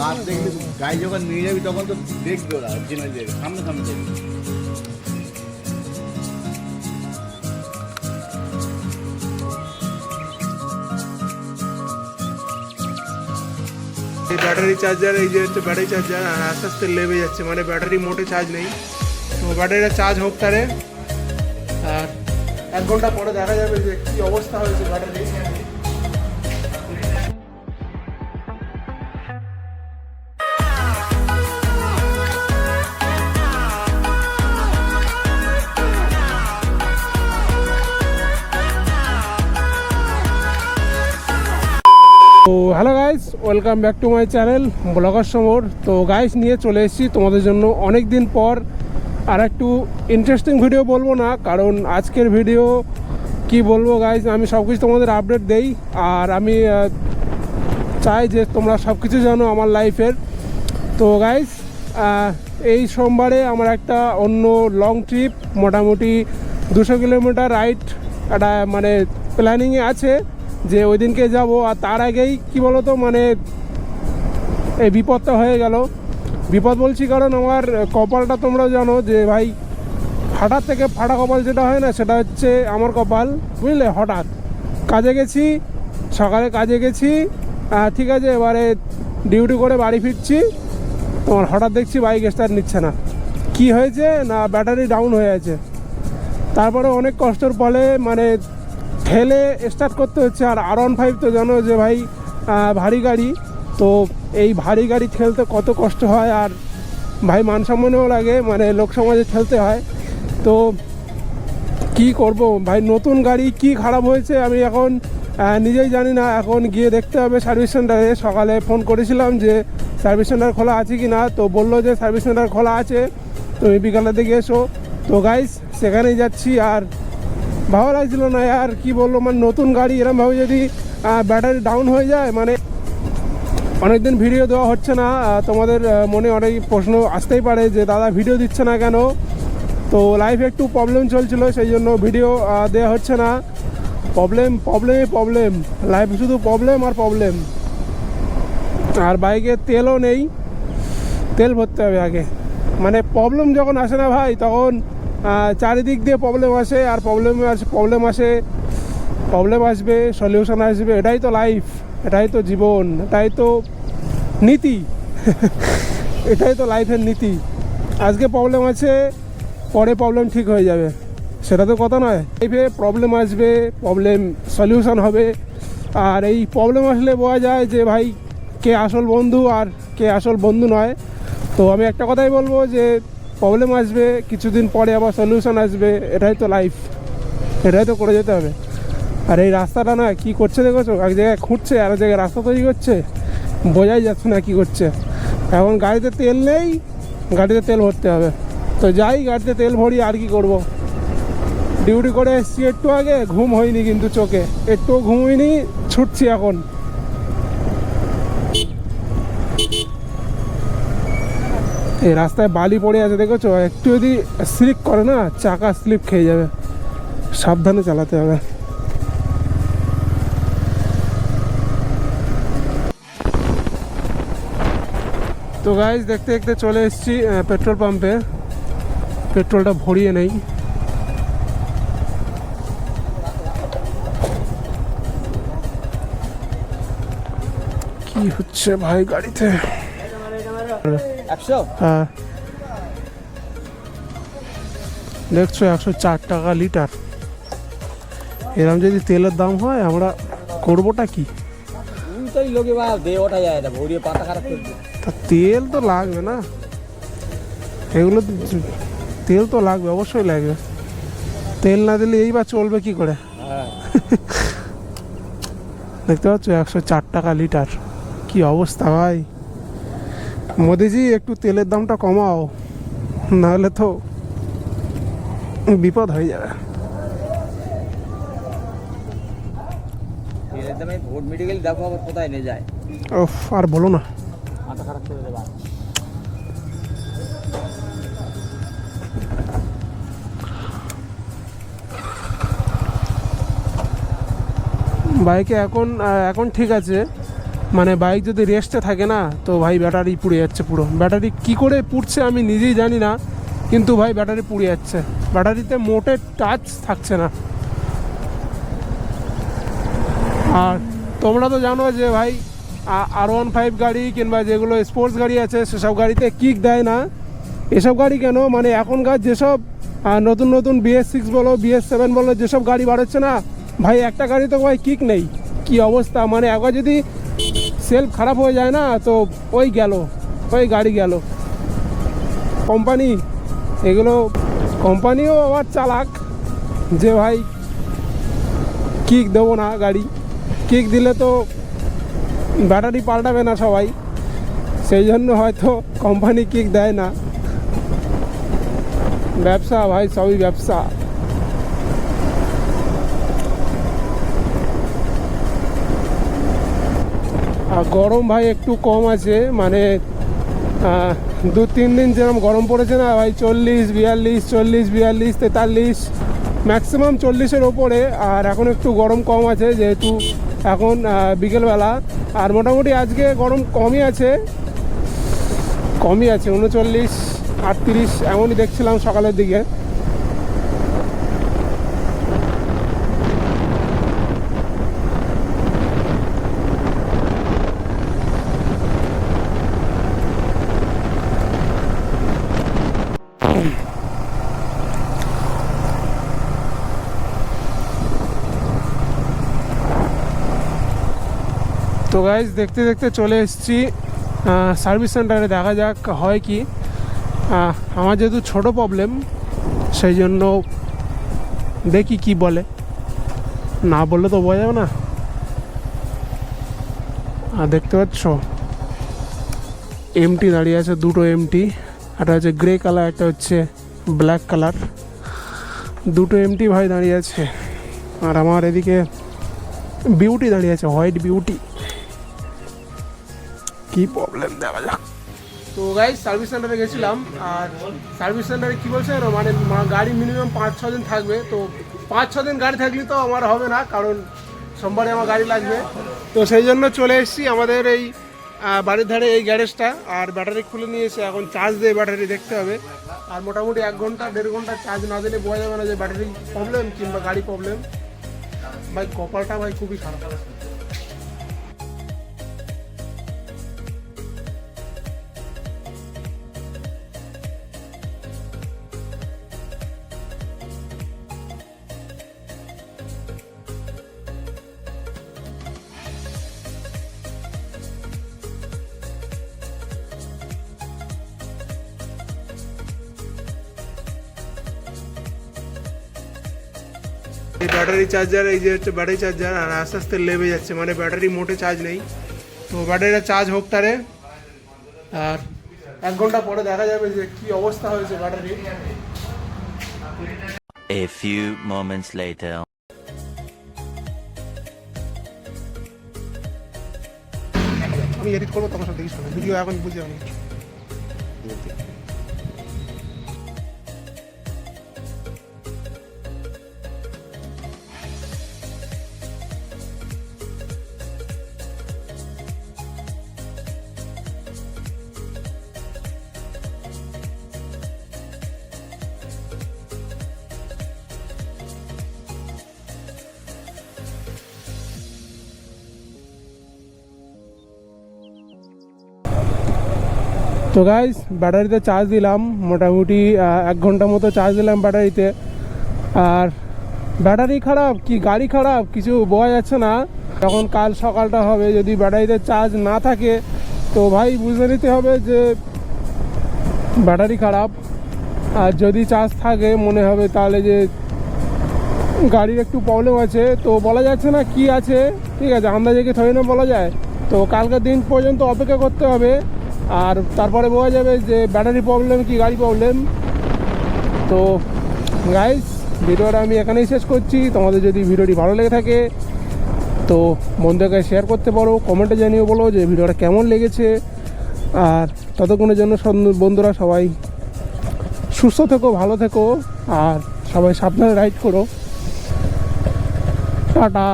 হাত যখন নিয়ে যাবি তখন তো দেখবে ওরা দেখবে সামনে সামনে দেখবে। এই ব্যাটারি চার্জার এই যে হচ্ছে ব্যাটারি চার্জার আর আস্তে আস্তে লেবে যাচ্ছে মানে ব্যাটারি মোটে চার্জ নেই। তো ব্যাটারিটা চার্জ হোক তারে আর এক ঘণ্টা পরে দেখা যাবে যে কী অবস্থা হয়েছে battery hello guys, welcome back to my channel blogger Samar. তো গাইস, নিয়ে চলে এসেছি তোমাদের জন্য অনেক দিন পর আর একটু ইন্টারেস্টিং ভিডিও বলব না, কারণ আজকের ভিডিও কি বলব গাইস, আমি সব কিছু তোমাদের আপডেট দেই, আর আমি চাই যে তোমরা সব কিছু জানো আমার লাইফের তো গাইস এই সোমবারে আমার একটা অন্য লং ট্রিপ মোটামুটি দুশো কিলোমিটার রাইড একটা মানে প্ল্যানিংয়ে আছে। যে ওই দিনকে যাব, আর তার আগেই কি বলতো মানে এই বিপদটা হয়ে গেল। বিপদ বলছি কারণ আমার কপালটা তোমরা জানো যে ভাই, হঠাৎ থেকে ফাটা কপাল যেটা হয় না, সেটা হচ্ছে আমার কপাল, বুঝলে? হঠাৎ। কাজে গেছি, সকালে কাজে গেছি ঠিক আছে, এবারে ডিউটি করে বাড়ি ফিরছি। তোমার হঠাৎ দেখছি বাইক স্টার্ট নিচ্ছে না। কি হয়েছে? না, ব্যাটারি ডাউন হয়ে আছে। তারপরে অনেক কষ্টর ফলে মানে ঠেলে স্টার্ট করতে হচ্ছে আর আর ওয়ান ফাইভ তো জানো যে ভাই ভারী গাড়ি। তো এই ভারী গাড়ি ঠেলতে কত কষ্ট হয় আর ভাই মান সম্মানও লাগে মানে লোক সমাজে ঠেলতে হয়। তো কি করব? ভাই নতুন গাড়ি কি খারাপ হয়েছে আমি এখন নিজেই জানি না। এখন গিয়ে দেখতে হবে সার্ভিস সেন্টারে সকালে ফোন করেছিলাম যে সার্ভিস সেন্টার খোলা আছে কি না? তো বলল যে সার্ভিস সেন্টার খোলা আছে। তুমি বিকালের দিকে এসো। তো গাইস সেখানেই যাচ্ছি আর ভালো লাগছিল না, আর কি বলল মানে নতুন গাড়ি এরমভাবে যদি ব্যাটারি ডাউন হয়ে যায় মানে অনেকদিন ভিডিও দেওয়া হচ্ছে না তোমাদের মনে অনেক প্রশ্ন আসতেই পারে যে, দাদা ভিডিও দিচ্ছে না কেন? তো লাইফে একটু প্রবলেম চলছিল, সেই জন্য ভিডিও দেওয়া হচ্ছে না। প্রবলেম প্রবলেমই প্রবলেম লাইফে শুধু প্রবলেম আর প্রবলেম আর বাইকে তেলও নেই। তেল ভরতে হবে আগে। মানে প্রবলেম যখন আসে না ভাই, তখন চারিদিক দিয়ে প্রবলেম আসে আর প্রবলেম প্রবলেম আসে প্রবলেম আসবে সলিউশন আসবে, এটাই তো লাইফ এটাই তো জীবন, এটাই তো নীতি, এটাই তো লাইফের নীতি। আজকে প্রবলেম আছে, পরে প্রবলেম ঠিক হয়ে যাবে। সেটা তো কথা নয়। লাইফে প্রবলেম আসবে প্রবলেম সলিউশন হবে। আর এই প্রবলেম আসলে বোঝা যায় যে ভাই, কে আসল বন্ধু আর কে আসল বন্ধু নয়। তো আমি একটা কথাই বলব যে প্রবলেম আসবে, কিছুদিন পরে আবার সলিউশন আসবে, এটাই তো লাইফ এটাই তো করে যেতে হবে। আর এই রাস্তাটা না, কি করছে দেখেছ এক জায়গায় খুঁড়ছে আর এক জায়গায় রাস্তা তৈরি করছে, বোঝাই যাচ্ছে না কি করছে। এখন গাড়িতে তেল নেই, গাড়িতে তেল ভরতে হবে। তো যাই, গাড়িতে তেল ভরি, আর কি করব। ডিউটি করে এসছি একটু আগে, ঘুম হয়নি কিন্তু চোখে। একটুও ঘুম হয়নি ছুটছি এখন। এই রাস্তায় বালি পড়ে আছে, দেখেছ? একটু যদি স্লিপ করে না, চাকা স্লিপ খেয়ে যাবে। সাবধানে চালাতে হবে। তো গাইজ দেখতে দেখতে চলে এসেছি পেট্রোল পাম্পে পেট্রোলটা ভরিয়ে নেই। কি হচ্ছে ভাই গাড়িতে? হ্যাঁ। দেখছ একশো চার টাকা লিটার। এরকম যদি তেলের দাম হয় আমরা করবোটা কি? তো তেল তো লাগবে না। এগুলো তেল তো লাগবে অবশ্যই লাগবে। তেল না দিলে এই বা চলবে কি করে? হ্যাঁ। দেখতে পাচ্ছ একশো চার টাকা লিটার। কি অবস্থা ভাই? মোদিজি একটু তেলের দামটা কমাও নাহলে তো বিপদ হয়ে যাবে। দেখো আবার কোথায় নিয়ে যায়। আর বলো না। মাথা খারাপ করে দেবা। বাইকে এখন এখন ঠিক আছে। মানে বাইক যদি রেস্টে থাকে না, তো ভাই ব্যাটারি পুড়ে যাচ্ছে পুরো। ব্যাটারি কি করে পুড়ছে আমি নিজেই জানি না, কিন্তু ভাই ব্যাটারি পুড়ে যাচ্ছে। ব্যাটারিতে মোটে টাচ থাকছে না। আর তোমরা তো জানো যে ভাই আর ওয়ান ফাইভ গাড়ি কিংবা যেগুলো স্পোর্টস গাড়ি আছে, সেসব গাড়িতে কিক দেয় না। এসব গাড়ি কেন? মানে এখনকার যেসব নতুন নতুন বিএস সিক্স বলো বিএস সেভেন বলো, যেসব গাড়ি বাড়াচ্ছে না, ভাই একটা গাড়ি তো ভাই কিক নেই। কি অবস্থা? মানে একবার যদি সেলফ খারাপ হয়ে যায় না, তো ওই গেল, ওই গাড়ি গেল। কোম্পানি, এগুলো, কোম্পানিও আবার চালাক, যে ভাই কিক দেবো না গাড়ি। কিক দিলে তো ব্যাটারি পাল্টাবে না সবাই, সেই জন্য হয়তো কোম্পানি কিক দেয় না। ব্যবসা ভাই, সবই ব্যবসা। গরম ভাই একটু কম আছে মানে দু তিন দিন যেরকম গরম পড়েছে না, ভাই চল্লিশ, বিয়াল্লিশ চল্লিশ, বিয়াল্লিশ, তেতাল্লিশ ম্যাক্সিমাম চল্লিশের ওপরে, আর এখন একটু গরম কম আছে যেহেতু এখন বিকেলবেলা, আর মোটামুটি আজকে গরম কমই আছে কমই আছে, উনচল্লিশ, আটত্রিশ, এমনই দেখছিলাম সকালের দিকে। তো গাইজ দেখতে দেখতে চলে এসেছি সার্ভিস সেন্টারে দেখা যাক হয় কি। আমার যেহেতু ছোট প্রবলেম সেই জন্য দেখি কি বলে। না বললে তো বোঝা যাবে না। আর দেখতে পাচ্ছ? এমটি দাঁড়িয়ে আছে, দুটো এমটি একটা হচ্ছে গ্রে কালার একটা হচ্ছে ব্ল্যাক কালার দুটো এমটি ভাই দাঁড়িয়ে আছে। আর আমার এদিকে বিউটি দাঁড়িয়ে আছে হোয়াইট বিউটি কি প্রবলেম দেখা যাক। তো গাইজ সার্ভিস সেন্টারে গেছিলাম, আর সার্ভিস সেন্টারে কী বলছে মানে গাড়ি মিনিমাম পাঁচ, ছ দিন থাকবে। তো পাঁচ, ছ দিন গাড়ি থাকলে তো আমার হবে না, কারণ সোমবারে আমার গাড়ি লাগবে। তো সেই জন্য চলে এসেছি আমাদের এই বাড়ির ধারে এই গ্যারেজটা, আর ব্যাটারি খুলে নিয়েছে। এখন চার্জ দেয় ব্যাটারি দেখতে হবে। আর মোটামুটি এক ঘণ্টা, দেড় ঘণ্টা চার্জ না দিলে বোঝা যাবে না যে ব্যাটারি প্রবলেম কিংবা গাড়ি প্রবলেম ভাই, কপালটা ভাই খুবই খারাপ। এই ব্যাটারি চার্জার এই যে হচ্ছে ব্যাটারি চার্জার আর আস্তে আস্তে লেবে যাচ্ছে। মানে ব্যাটারি মোটে চার্জ নেই। তো ব্যাটারিটা চার্জ হোক তারে। আর এক ঘণ্টা পরে দেখা যাবে যে কি অবস্থা হয়েছে battery A few moments later. আমি এডিট করব তোমার সব দেখিস ভিডিও এখন বুঝে আমি তো গাইজ ব্যাটারিতে চার্জ দিলাম, মোটামুটি এক ঘণ্টা মতো চার্জ দিলাম ব্যাটারিতে। আর ব্যাটারি খারাপ, কি গাড়ি খারাপ, কিছু বোঝা যাচ্ছে না। যখন কাল সকালটা হবে, যদি ব্যাটারিতে চার্জ না থাকে, তো ভাই বুঝে নিতে হবে যে ব্যাটারি খারাপ। আর যদি চার্জ থাকে, মনে হবে তাহলে যে গাড়ির একটু প্রবলেম আছে। তো বলা যাচ্ছে না কি আছে, ঠিক আছে, আন্দাজে কি থই না বলা যায়। তো কালকের দিন পর্যন্ত অপেক্ষা করতে হবে। আর তারপরে বোঝা যাবে যে ব্যাটারি প্রবলেম কি গাড়ি প্রবলেম। তো গাইস ভিডিওটা আমি এখানেই শেষ করছি। তোমাদের যদি ভিডিওটি ভালো লেগে থাকে, তো বন্ধুকে শেয়ার করতে পারো কমেন্টে জানিয়ে বলো যে ভিডিওটা কেমন লেগেছে। আর ততক্ষণের জন্য বন্ধুরা সবাই সুস্থ থেকো, ভালো থেকো, আর সবাই সাবধানে রাইড করো। টাটা।